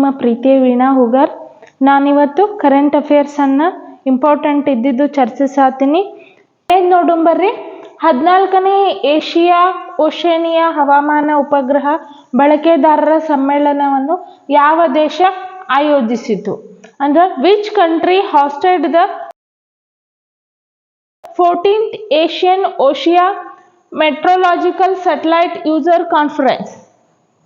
ನಿಮ್ಮ ಪ್ರೀತಿಯ ವೀಣಾ ಹುಗಾರ್. ನಾನಿವತ್ತು ಕರೆಂಟ್ ಅಫೇರ್ಸನ್ನು ಇಂಪಾರ್ಟೆಂಟ್ ಇದ್ದಿದ್ದು ಚರ್ಚಿಸಾತೀನಿ. ಏನು ನೋಡುಂಬರ್ರಿ ಹದಿನಾಲ್ಕನೇ ಏಷಿಯಾ ಓಷೇನಿಯಾ ಹವಾಮಾನ ಉಪಗ್ರಹ ಬಳಕೆದಾರರ ಸಮ್ಮೇಳನವನ್ನು ಯಾವ ದೇಶ ಆಯೋಜಿಸಿತು? ಅಂದ್ರೆ which country hosted the fourteenth Asian Oceania meteorological satellite user conference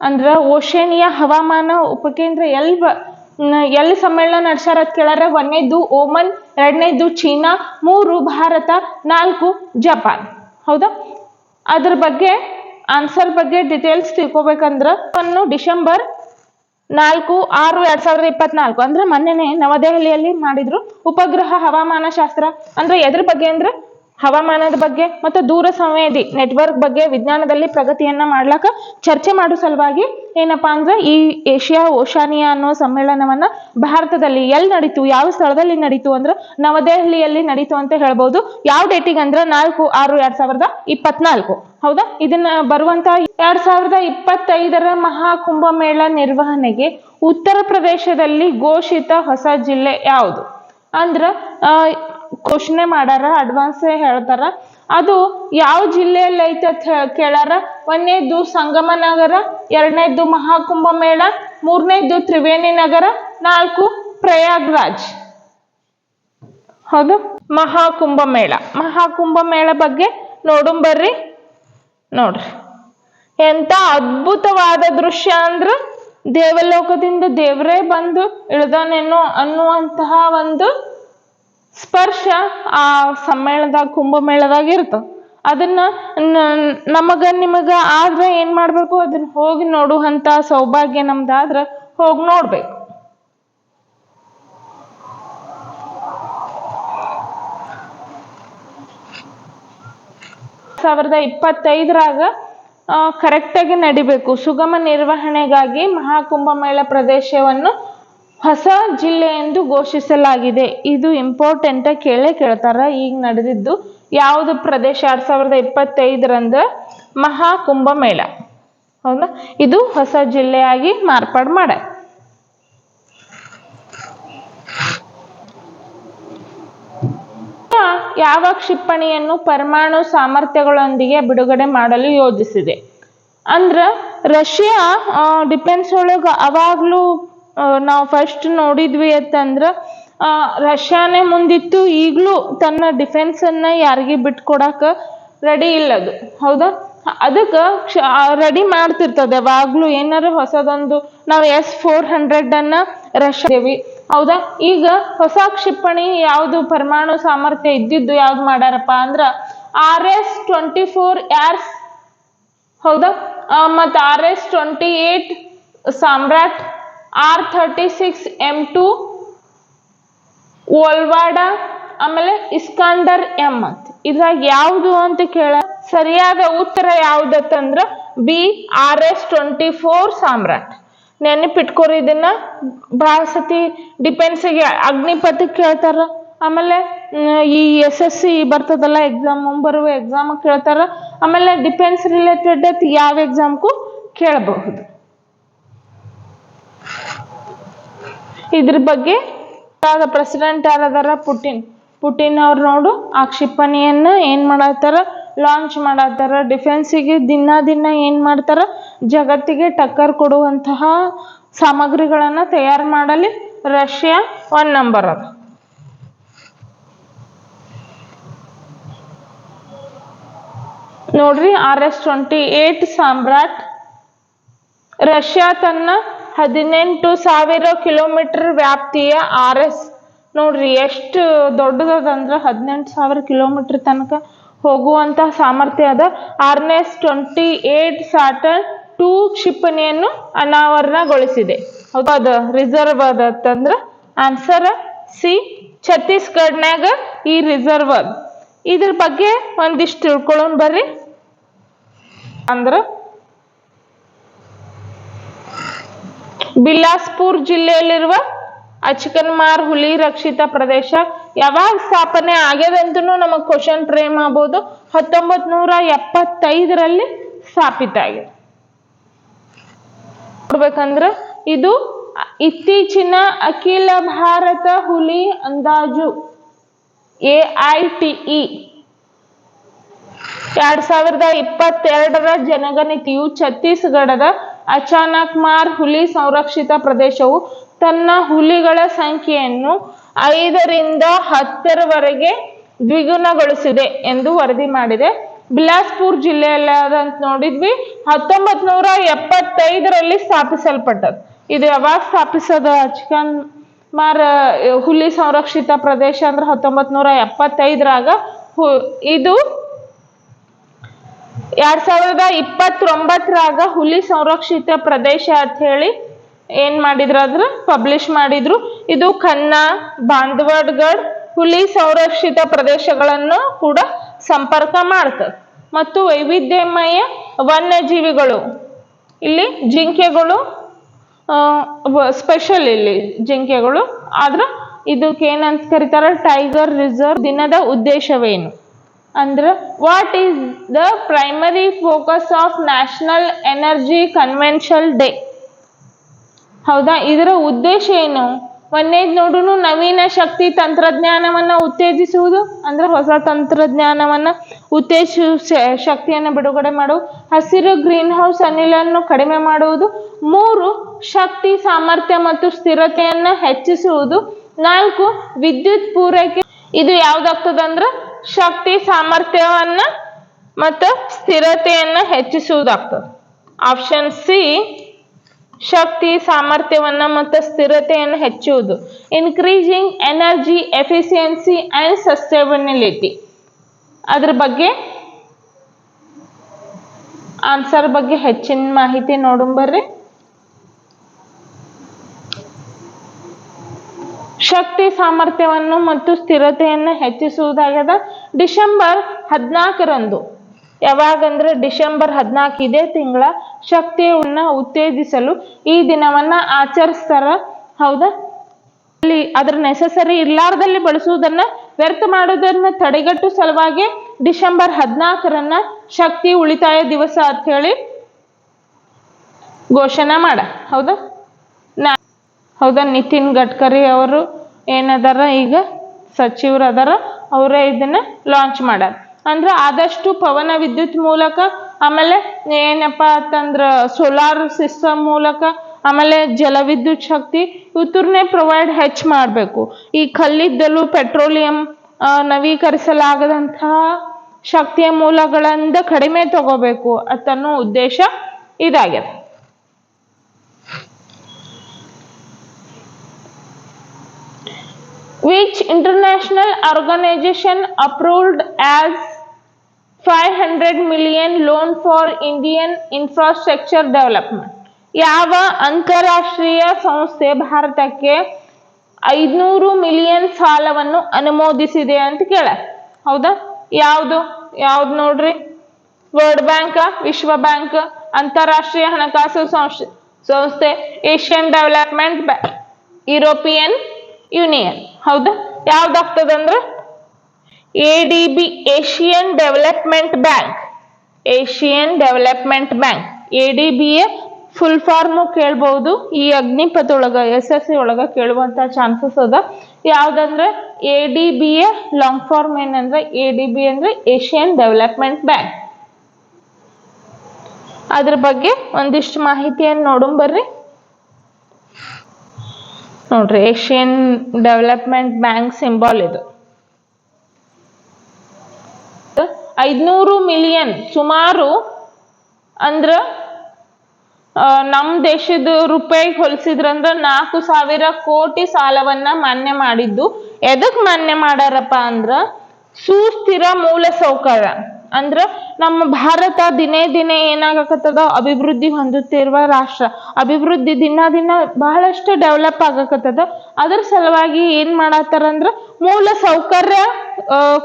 ಅಂದ್ರೆ ಓಷೇನಿಯಾ ಹವಾಮಾನ ಉಪಕೇಂದ್ರ ಎಲ್ಲಿ ಬ ಎಲ್ಲಿ ಸಮ್ಮೇಳನ ನಡೆಸ್ಯಾರ ಅಂತ ಕೇಳಾರ ಒಂದನೇದು ಓಮನ್, ಎರಡನೇದು ಚೀನಾ, ಮೂರು ಭಾರತ, ನಾಲ್ಕು ಜಪಾನ್. ಹೌದಾ? ಅದ್ರ ಬಗ್ಗೆ ಆನ್ಸರ್ ಬಗ್ಗೆ ಡಿಟೇಲ್ಸ್ ತಿಳ್ಕೊಬೇಕಂದ್ರ ಒಂದು ಡಿಸೆಂಬರ್ ನಾಲ್ಕು ಆರು ಎರಡ್ ಸಾವಿರದ ಇಪ್ಪತ್ನಾಲ್ಕು. ಅಂದ್ರೆ ಮೊನ್ನೆನೆ ನವದೆಹಲಿಯಲ್ಲಿ ಮಾಡಿದ್ರು ಉಪಗ್ರಹ ಹವಾಮಾನ ಶಾಸ್ತ್ರ. ಅಂದ್ರೆ ಎದ್ರ ಬಗ್ಗೆ ಅಂದ್ರೆ ಹವಾಮಾನದ ಬಗ್ಗೆ ಮತ್ತು ದೂರ ಸಂವೇದಿ ನೆಟ್ವರ್ಕ್ ಬಗ್ಗೆ ವಿಜ್ಞಾನದಲ್ಲಿ ಪ್ರಗತಿಯನ್ನ ಮಾಡ್ಲಾಕ ಚರ್ಚೆ ಮಾಡೋ ಸಲುವಾಗಿ ಏನಪ್ಪಾ ಅಂದ್ರೆ ಈ ಏಷ್ಯಾ ಓಶಾನಿಯಾ ಅನ್ನೋ ಸಮ್ಮೇಳನವನ್ನ ಭಾರತದಲ್ಲಿ ಎಲ್ಲಿ ನಡೀತು, ಯಾವ ಸ್ಥಳದಲ್ಲಿ ನಡೀತು ಅಂದ್ರೆ ನವದೆಹಲಿಯಲ್ಲಿ ನಡೀತು ಅಂತ ಹೇಳ್ಬೋದು. ಯಾವ ಡೇಟಿಗೆ ಅಂದ್ರೆ ನಾಲ್ಕು ಆರು ಎರಡ್ ಸಾವಿರದ ಇಪ್ಪತ್ನಾಲ್ಕು. ಹೌದಾ? ಇದನ್ನ ಬರುವಂತ ಎರಡ್ ಸಾವಿರದ ಇಪ್ಪತ್ತೈದರ ಮಹಾಕುಂಭಮೇಳ ನಿರ್ವಹಣೆಗೆ ಉತ್ತರ ಪ್ರದೇಶದಲ್ಲಿ ಘೋಷಿತ ಹೊಸ ಜಿಲ್ಲೆ ಯಾವುದು? ಅಂದ್ರ ಘೋಷಣೆ ಮಾಡ್ಯಾರ ಅಡ್ವಾನ್ಸ್ ಹೇಳ್ತಾರ. ಅದು ಯಾವ ಜಿಲ್ಲೆಯಲ್ಲಿ ಐತೆ ಅಂತ ಕೇಳಾರ. ಒಂದನೇದು ಸಂಗಮ ನಗರ, ಎರಡನೇದು ಮಹಾಕುಂಭ ಮೇಳ, ಮೂರನೇದು ತ್ರಿವೇಣಿ ನಗರ, ನಾಲ್ಕು ಪ್ರಯಾಗ್ರಾಜ್. ಹೌದು? ಮಹಾಕುಂಭ ಮೇಳ. ಮಹಾಕುಂಭ ಮೇಳ ಬಗ್ಗೆ ನೋಡುಂ ಬರ್ರಿ. ನೋಡ್ರಿ. ಎಂತ ಅದ್ಭುತವಾದ ದೃಶ್ಯ ಅಂದ್ರ ದೇವಲೋಕದಿಂದ ದೇವರೇ ಬಂದು ಇಳ್ದಾನೇನೋ ಅನ್ನುವಂತಹ ಒಂದು ಸ್ಪರ್ಶ ಆ ಸಮ್ಮೇಳದಾಗ ಕುಂಭಮೇಳದಾಗ ಇರ್ತದ ಅದನ್ನ ನಮಗ ನಿಮಗ ಆದ್ರ ಏನ್ ಮಾಡ್ಬೇಕು? ಅದನ್ನ ಹೋಗಿ ನೋಡುವಂತ ಸೌಭಾಗ್ಯ ನಮ್ದಾದ್ರ ಹೋಗಿ ನೋಡ್ಬೇಕು. ಸಾವಿರದ ಇಪ್ಪತ್ತೈದರಾಗ ಕರೆಕ್ಟಾಗಿ ನಡಿಬೇಕು. ಸುಗಮ ನಿರ್ವಹಣೆಗಾಗಿ ಮಹಾಕುಂಭಮೇಳ ಪ್ರದೇಶವನ್ನು ಹೊಸ ಜಿಲ್ಲೆ ಎಂದು ಘೋಷಿಸಲಾಗಿದೆ. ಇದು ಇಂಪಾರ್ಟೆಂಟ್ ಕೇಳೇ ಕೇಳ್ತಾರ. ಈಗ ನಡೆದಿದ್ದು ಯಾವುದು ಪ್ರದೇಶ? ಎರಡ್ ಸಾವಿರದ ಇಪ್ಪತ್ತೈದರಂದ ಮಹಾಕುಂಭಮೇಳ. ಹೌದಾ? ಇದು ಹೊಸ ಜಿಲ್ಲೆಯಾಗಿ ಮಾರ್ಪಾಡು ಮಾಡ. ಯಾವ ಕ್ಷಿಪಣಿಯನ್ನು ಪರಮಾಣು ಸಾಮರ್ಥ್ಯಗಳೊಂದಿಗೆ ಬಿಡುಗಡೆ ಮಾಡಲು ಯೋಜಿಸಿದೆ? ಅಂದ್ರ ರಷ್ಯಾ ಡಿಫೆನ್ಸ್ ಒಳಗ ಅವಾಗ್ಲೂ ನಾವು ಫಸ್ಟ್ ನೋಡಿದ್ವಿ ಅಂತಂದ್ರ ರಷ್ಯಾನೇ ಮುಂದಿತ್ತು, ಈಗಲೂ ತನ್ನ ಡಿಫೆನ್ಸ್ ಅನ್ನ ಯಾರಿಗೆ ಬಿಟ್ಕೊಡಕ್ಕೆ ರೆಡಿ ಇಲ್ಲದು ಹೌದಾ? ಅದಕ್ಕೆ ರೆಡಿ ಮಾಡ್ತಿರ್ತದೆ. ಯಾವಾಗ್ಲೂ ಏನಾರ ಹೊಸದೊಂದು, ನಾವು ಎಸ್ ಫೋರ್ ಹಂಡ್ರೆಡ್ ಅನ್ನ ರಷ್ಯಾದೇವಿ ಹೌದಾ? ಈಗ ಹೊಸ ಕ್ಷಿಪಣಿ ಯಾವುದು ಪರಮಾಣು ಸಾಮರ್ಥ್ಯ ಇದ್ದಿದ್ದು ಯಾವ್ದು ಮಾಡ್ಯಾರಪ್ಪ ಅಂದ್ರ, R S twenty four years ಹೌದಾ? ಮತ್ತು R S twenty eight Sarmat R M two ಓಲ್ವಾಡ ಆಮೇಲೆ ಇಸ್ಕಾಂಡರ್ ಎಂ ಅಂತ. ಇದ್ರಾಗ ಯಾವುದು ಅಂತ ಕೇಳ, ಸರಿಯಾದ ಉತ್ತರ ಯಾವ್ದತ್ತಂದ್ರ B R S twenty four Sarmat. ನೆನಪಿಟ್ಕೋರಿ ಇದನ್ನ. ಭಾಳ ಸತಿ ಡಿಫೆನ್ಸಿಗೆ ಅಗ್ನಿಪಥಕ್ಕೆ ಕೇಳ್ತಾರ. ಆಮೇಲೆ ಈ ಎಸ್ ಎಸ್ ಸಿ ಬರ್ತದಲ್ಲ ಎಕ್ಸಾಮ್ ಮುಂಬರುವ ಎಕ್ಸಾಮ್ ಕೇಳ್ತಾರ. ಆಮೇಲೆ ಡಿಫೆನ್ಸ್ ರಿಲೇಟೆಡ್ ಯಾವ ಎಕ್ಸಾಮ್ಗೂ ಕೇಳಬಹುದು. ಇದ್ರ ಬಗ್ಗೆ ಪ್ರೆಸಿಡೆಂಟ್ ಯಾರದಾರ ಪುಟಿನ್ ಪುಟಿನ್ ಅವ್ರು ನೋಡು, ಆ ಕ್ಷಿಪಣಿಯನ್ನ ಏನ್ ಮಾಡತ್ತಾರ ಲಾಂಚ್ ಮಾಡತ್ತಾರ ಡಿಫೆನ್ಸಿಗೆ ದಿನ ದಿನ ಏನ್ ಮಾಡ್ತಾರ, ಜಗತ್ತಿಗೆ ಟಕ್ಕರ್ ಕೊಡುವಂತಹ ಸಾಮಗ್ರಿಗಳನ್ನ ತಯಾರು ಮಾಡಲಿ, ರಷ್ಯಾ ಒನ್ ನಂಬರ್ ಅದ. ನೋಡ್ರಿ, R S twenty eight Sarmat Russia ತನ್ನ ಹದಿನೆಂಟು ಸಾವಿರ ಕಿಲೋಮೀಟರ್ ವ್ಯಾಪ್ತಿಯ ಆರ್ ಎಸ್. ನೋಡ್ರಿ, ಎಷ್ಟು ದೊಡ್ಡದಂದ್ರೆ ಹದಿನೆಂಟು ಸಾವಿರ ಕಿಲೋಮೀಟರ್ ತನಕ ಹೋಗುವಂತ ಸಾಮರ್ಥ್ಯ ಅದ. R S twenty eight Satan two ಕ್ಷಿಪಣಿಯನ್ನು ಅನಾವರಣಗೊಳಿಸಿದೆ. ಹೌದು, ಅದು ರಿಸರ್ವ್ ಅಂತಂದ್ರೆ ಆನ್ಸರ್ ಸಿ, ಛತ್ತೀಸ್ಗಢನ್ಯಾಗ ಈ ರಿಸರ್ವ್ ಇದ್ರ ಬಗ್ಗೆ ಒಂದಿಷ್ಟು ತಿಳ್ಕೊಳ್ಳೋಣ ಬರ್ರಿ. ಅಂದ್ರ ಬಿಲಾಸ್ಪುರ್ ಜಿಲ್ಲೆಯಲ್ಲಿರುವ ಅಚ್ಕನ್ಮಾರ್ ಹುಲಿ ರಕ್ಷಿತ ಪ್ರದೇಶ. ಯಾವಾಗ ಸ್ಥಾಪನೆ ಆಗ್ಯದಂತೂ ನಮಗೆ ಕ್ವಶನ್ ಫ್ರೇಮ್ ಆಗ್ಬೋದು. ಹತ್ತೊಂಬತ್ ನೂರ ಎಪ್ಪತ್ತೈದರಲ್ಲಿ ಸ್ಥಾಪಿತ ಆಗಿದೆ ನೋಡ್ಬೇಕಂದ್ರ ಇದು ಇತ್ತೀಚಿನ ಅಖಿಲ ಭಾರತ ಹುಲಿ ಅಂದಾಜು ಎ ಐ ಟಿ ಇ. ಎರಡ್ ಸಾವಿರದ ಇಪ್ಪತ್ತೆರಡರ ಜನಗಣತಿಯು ಛತ್ತೀಸ್ಗಢದ ಅಚಾನಕ್ಮಾರ್ ಹುಲಿ ಸಂರಕ್ಷಿತ ಪ್ರದೇಶವು ತನ್ನ ಹುಲಿಗಳ ಸಂಖ್ಯೆಯನ್ನು ಐದರಿಂದ ಹತ್ತರವರೆಗೆ ದ್ವಿಗುಣಗೊಳಿಸಿದೆ ಎಂದು ವರದಿ ಮಾಡಿದೆ. ಬಿಲಾಸ್ಪುರ್ ಜಿಲ್ಲೆಯಲ್ಲಾದಂತ ನೋಡಿದ್ವಿ ಹತ್ತೊಂಬತ್ ನೂರ ಎಪ್ಪತ್ತೈದರಲ್ಲಿ ಸ್ಥಾಪಿಸಲ್ಪಟ್ಟದ್ದು. ಇದು ಯಾವಾಗ ಸ್ಥಾಪಿಸೋದು ಅಚ್ಕನ್ ಮಾರ್, ಹುಲಿ ಸಂರಕ್ಷಿತ ಪ್ರದೇಶ ಅಂದ್ರೆ ಹತ್ತೊಂಬತ್ ನೂರ ಎಪ್ಪತ್ತೈದರಾಗ ಹು- ಇದು ಎರಡ್ ಸಾವಿರದ ಇಪ್ಪತ್ತೊಂಬತ್ತರಾಗ ಹುಲಿ ಸಂರಕ್ಷಿತ ಪ್ರದೇಶ ಅಂತ ಹೇಳಿ ಏನ್ ಮಾಡಿದ್ರು ಅದ್ರ? ಪಬ್ಲಿಷ್ ಮಾಡಿದ್ರು. ಇದು ಖನ್ನಾ, ಬಾಂಧವಡ್ಗಡ್ ಹುಲಿ ಸಂರಕ್ಷಿತ ಪ್ರದೇಶಗಳನ್ನು ಕೂಡ ಸಂಪರ್ಕ ಮಾಡ್ತದೆ ಮತ್ತು ವೈವಿಧ್ಯಮಯ ವನ್ಯಜೀವಿಗಳು. ಇಲ್ಲಿ ಜಿಂಕೆಗಳು ಸ್ಪೆಷಲ್ ಇಲ್ಲಿ ಜಿಂಕೆಗಳು. ಆದ್ರೆ ಇದಕ್ಕೆ ಏನಂತ ಕರೀತಾರೆ? ಟೈಗರ್ ರಿಸರ್ವ್ ದಿನದ ಉದ್ದೇಶವೇನು? ಅಂದ್ರೆ what is the primary focus of national energy convention day ಹೌದಾ? ಇದರ ಉದ್ದೇಶ ಏನು? ಮೊನ್ನೆ ನೋಡುನು ನವೀನ ಶಕ್ತಿ ತಂತ್ರಜ್ಞಾನವನ್ನ ಉತ್ತೇಜಿಸುವುದು, ಅಂದ್ರೆ ಹೊಸ ತಂತ್ರಜ್ಞಾನವನ್ನ ಉತ್ತೇಜಿಸುವ ಶಕ್ತಿಯನ್ನು ಬಿಡುಗಡೆ ಮಾಡುವುದು ಹಸಿರು ಗ್ರೀನ್ ಹೌಸ್ ಅನಿಲನ್ನು ಕಡಿಮೆ ಮಾಡುವುದು, ಮೂರು ಶಕ್ತಿ ಸಾಮರ್ಥ್ಯ ಮತ್ತು ಸ್ಥಿರತೆಯನ್ನು ಹೆಚ್ಚಿಸುವುದು, ನಾಲ್ಕು ವಿದ್ಯುತ್ ಪೂರೈಕೆ. ಇದು ಯಾವ್ದಾಗ್ತದಂದ್ರ ಶಕ್ತಿ ಸಾಮರ್ಥ್ಯವನ್ನ ಮತ್ತು ಸ್ಥಿರತೆಯನ್ನ ಹೆಚ್ಚಿಸುವುದಾಗ್ತದ. ಆಪ್ಷನ್ ಸಿ ಶಕ್ತಿ ಸಾಮರ್ಥ್ಯವನ್ನ ಮತ್ತು ಸ್ಥಿರತೆಯನ್ನು ಹೆಚ್ಚುವುದು increasing energy efficiency and sustainability ಅದ್ರ ಬಗ್ಗೆ ಆನ್ಸರ್ ಬಗ್ಗೆ ಹೆಚ್ಚಿನ ಮಾಹಿತಿ ನೋಡೋಣ ಶಕ್ತಿ ಸಾಮರ್ಥ್ಯವನ್ನು ಮತ್ತು ಸ್ಥಿರತೆಯನ್ನು ಹೆಚ್ಚಿಸುವುದಾಗದ ಡಿಸೆಂಬರ್ ಹದಿನಾಲ್ಕರಂದು. ಯಾವಾಗಂದ್ರೆ ಡಿಸೆಂಬರ್ ಹದಿನಾಲ್ಕು ಇದೇ ತಿಂಗಳ ಶಕ್ತಿಯನ್ನ ಉತ್ತೇಜಿಸಲು ಈ ದಿನವನ್ನ ಆಚರಿಸ್ತಾರ. ಹೌದಾ? ಅಲ್ಲಿ ಅದ್ರ ನೆಸಸರಿ ಇರ್ಲಾರ್ದಲ್ಲಿ ಬಳಸುವುದನ್ನ ವ್ಯರ್ಥ ಮಾಡೋದನ್ನ ತಡೆಗಟ್ಟು ಸಲುವಾಗಿ ಡಿಸೆಂಬರ್ ಹದಿನಾಲ್ಕರನ್ನ ಶಕ್ತಿ ಉಳಿತಾಯ ದಿವಸ ಅಂತ ಹೇಳಿ ಘೋಷಣೆ ಮಾಡ. ಹೌದಾ? ನಾ ಹೌದಾ? ನಿತಿನ್ ಗಡ್ಕರಿ ಅವರು ಏನದಾರ ಈಗ ಸಚಿವರು ಅದಾರ ಅವರೇ ಇದನ್ನ ಲಾಂಚ್ ಮಾಡ್ಯಾರ ಅಂದ್ರೆ ಆದಷ್ಟು ಪವನ ವಿದ್ಯುತ್ ಮೂಲಕ, ಆಮೇಲೆ ಏನಪ್ಪ ಅಂತಂದ್ರ ಸೋಲಾರ್ ಸಿಸ್ಟಮ್ ಮೂಲಕ, ಆಮೇಲೆ ಜಲವಿದ್ಯುತ್ ಶಕ್ತಿ, ಇವ್ತರ್ನೇ ಪ್ರೊವೈಡ್ ಹೆಚ್ಚು ಮಾಡಬೇಕು. ಈ ಕಲ್ಲಿದ್ದಲು ಪೆಟ್ರೋಲಿಯಂ ನವೀಕರಿಸಲಾಗದಂತಹ ಶಕ್ತಿಯ ಮೂಲಗಳಿಂದ ಕಡಿಮೆ ತಗೋಬೇಕು ಅಂತನ್ನೋ ಉದ್ದೇಶ ಇದಾಗಿದೆ which international organization approved as 500 million loan for Indian infrastructure development? ಯಾವ ಅಂತಾರಾಷ್ಟ್ರೀಯ ಸಂಸ್ಥೆ ಭಾರತಕ್ಕೆ ಐದುನೂರು ಮಿಲಿಯನ್ ಸಾಲವನ್ನು ಅನುಮೋದಿಸಿದೆ ಅಂತ ಕೇಳ. ಹೌದಾ? ಯಾವುದು? ಯಾವ್ದು ನೋಡ್ರಿ? ವರ್ಲ್ಡ್ ಬ್ಯಾಂಕ್ ವಿಶ್ವ ಬ್ಯಾಂಕ್, ಅಂತಾರಾಷ್ಟ್ರೀಯ ಹಣಕಾಸು ಸಂಸ್ಥೆ ಸಂಸ್ಥೆ, Asian development bank European union. ಹೌದಾ? ಯಾವ್ದಾಗ್ತದಂದ್ರೆ A D B Asian development bank Asian development bank A D B full form ಕೇಳ್ಬಹುದು ಈ ಅಗ್ನಿಪಥ ಒಳಗ ಎಸ್ ಎಸ್ ಸಿ ಒಳಗ ಕೇಳುವಂತ ಚಾನ್ಸಸ್ ಅದ. ಯಾವ್ದಂದ್ರೆ? A D B a long form ಏನಂದ್ರೆ? ಎ ಡಿ ಬಿ ಅಂದ್ರೆ Asian development bank ಅದ್ರ ಬಗ್ಗೆ ಒಂದಿಷ್ಟು ಮಾಹಿತಿಯನ್ನು ನೋಡೋಣ ಬರ್ರಿ. ನೋಡ್ರಿ ಏಷ್ಯನ್ ಡೆವಲಪ್ಮೆಂಟ್ ಬ್ಯಾಂಕ್ ಸಿಂಬಾಲ್ ಇದು. ಐದ್ನೂರು ಮಿಲಿಯನ್ ಸುಮಾರು ಅಂದ್ರ ನಮ್ಮ ನಮ್ ದೇಶದ ರೂಪಾಯಿ ಹೋಲಿಸಿದ್ರಂದ್ರ ನಾಲ್ಕು ಸಾವಿರ ಕೋಟಿ ಸಾಲವನ್ನ ಮಾನ್ಯ ಮಾಡಿದ್ದು. ಎದಕ್ ಮಾನ್ಯ ಮಾಡ್ಯಾರಪ್ಪ ಅಂದ್ರ, ಸುಸ್ಥಿರ ಮೂಲ ಸೌಕರ್ಯ ಅಂದ್ರ ನಮ್ಮ ಭಾರತ ದಿನೇ ದಿನೇ ಏನಾಗಕತ್ತದ? ಅಭಿವೃದ್ಧಿ ಹೊಂದುತ್ತಿರುವ ರಾಷ್ಟ್ರ. ಅಭಿವೃದ್ಧಿ ದಿನ ದಿನ ಬಹಳಷ್ಟು ಡೆವಲಪ್ ಆಗಕತ್ತದ. ಅದ್ರ ಸಲುವಾಗಿ ಏನ್ ಮಾಡತ್ತಾರಂದ್ರ ಮೂಲ ಸೌಕರ್ಯ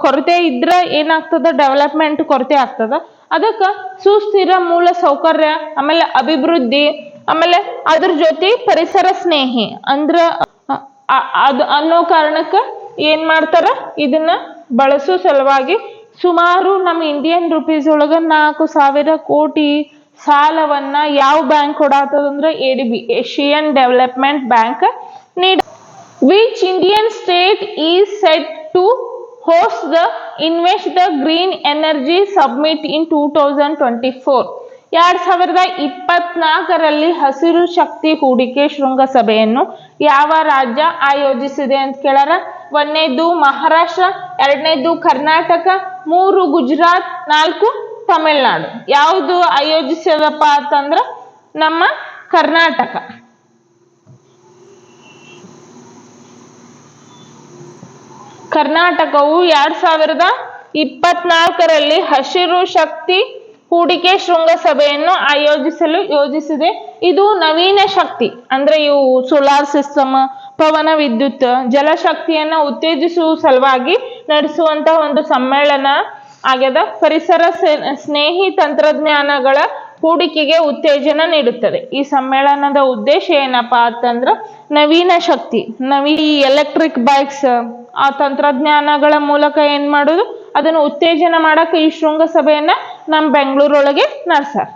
ಕೊರತೆ ಇದ್ರ ಏನಾಗ್ತದ? ಡೆವಲಪ್ಮೆಂಟ್ ಕೊರತೆ ಆಗ್ತದ. ಅದಕ್ಕ ಸುಸ್ಥಿರ ಮೂಲ ಸೌಕರ್ಯ, ಆಮೇಲೆ ಅಭಿವೃದ್ಧಿ, ಆಮೇಲೆ ಅದ್ರ ಜೊತೆ ಪರಿಸರ ಸ್ನೇಹಿ ಅಂದ್ರ ಅ- ಅ- ಅನ್ನೋ ಕಾರಣಕ್ಕ ಏನ್ ಮಾಡ್ತಾರ? ಇದನ್ನ ಬಳಸೋ ಸಲುವಾಗಿ ಸುಮಾರು ನಮ್ಮ ಇಂಡಿಯನ್ ರುಪೀಸ್ ಒಳಗ ನಾಲ್ಕು ಸಾವಿರ ಕೋಟಿ ಸಾಲವನ್ನ ಯಾವ bank ಕೊಡಾತದಂದ್ರೆ A D B Asian development bank ನೀಡ which Indian state is set to host the Invest the Green Energy Summit in 2024? ಎರಡ್ ಸಾವಿರದ ಇಪ್ಪತ್ನಾಲ್ಕರಲ್ಲಿ ಹಸಿರು ಶಕ್ತಿ ಹೂಡಿಕೆ ಶೃಂಗಸಭೆಯನ್ನು ಯಾವ ರಾಜ್ಯ ಆಯೋಜಿಸಿದೆ ಅಂತ ಕೇಳಾರ ಒಂದನೇದು ಮಹಾರಾಷ್ಟ್ರ, ಎರಡನೇದು ಕರ್ನಾಟಕ ಮೂರು ಗುಜರಾತ್, ನಾಲ್ಕು ತಮಿಳ್ನಾಡು. ಯಾವುದು ಆಯೋಜಿಸದಪ್ಪ ಅಂತಂದ್ರ ನಮ್ಮ ಕರ್ನಾಟಕ. ಕರ್ನಾಟಕವು ಎರಡ್ ಸಾವಿರದ ಇಪ್ಪತ್ನಾಲ್ಕರಲ್ಲಿ ಹಸಿರು ಶಕ್ತಿ ಹೂಡಿಕೆ ಶೃಂಗಸಭೆಯನ್ನು ಆಯೋಜಿಸಲು ಯೋಜಿಸಿದೆ. ಇದು ನವೀನ ಶಕ್ತಿ, ಅಂದ್ರೆ ಇವು ಸೋಲಾರ್ ಸಿಸ್ಟಮ್ ಪವನ ವಿದ್ಯುತ್, ಜಲಶಕ್ತಿಯನ್ನ ಉತ್ತೇಜಿಸುವ ಸಲುವಾಗಿ ನಡೆಸುವಂತಹ ಒಂದು ಸಮ್ಮೇಳನ ಆಗ್ಯದ. ಪರಿಸರ ಸ್ನೇಹಿ ತಂತ್ರಜ್ಞಾನಗಳ ಹೂಡಿಕೆಗೆ ಉತ್ತೇಜನ ನೀಡುತ್ತದೆ. ಈ ಸಮ್ಮೇಳನದ ಉದ್ದೇಶ ಏನಪ್ಪಾ ಅಂತಂದ್ರ ನವೀನ ಶಕ್ತಿ, ನವೀ ಎಲೆಕ್ಟ್ರಿಕ್ ಬೈಕ್ಸ್ ಆ ತಂತ್ರಜ್ಞಾನಗಳ ಮೂಲಕ ಏನ್ ಮಾಡೋದು? ಅದನ್ನು ಉತ್ತೇಜನ ಮಾಡಕ್ಕೆ ಈ ಶೃಂಗಸಭೆಯನ್ನ ನಮ್ಮ ಬೆಂಗಳೂರೊಳಗೆ ನಡ್ಸಾರ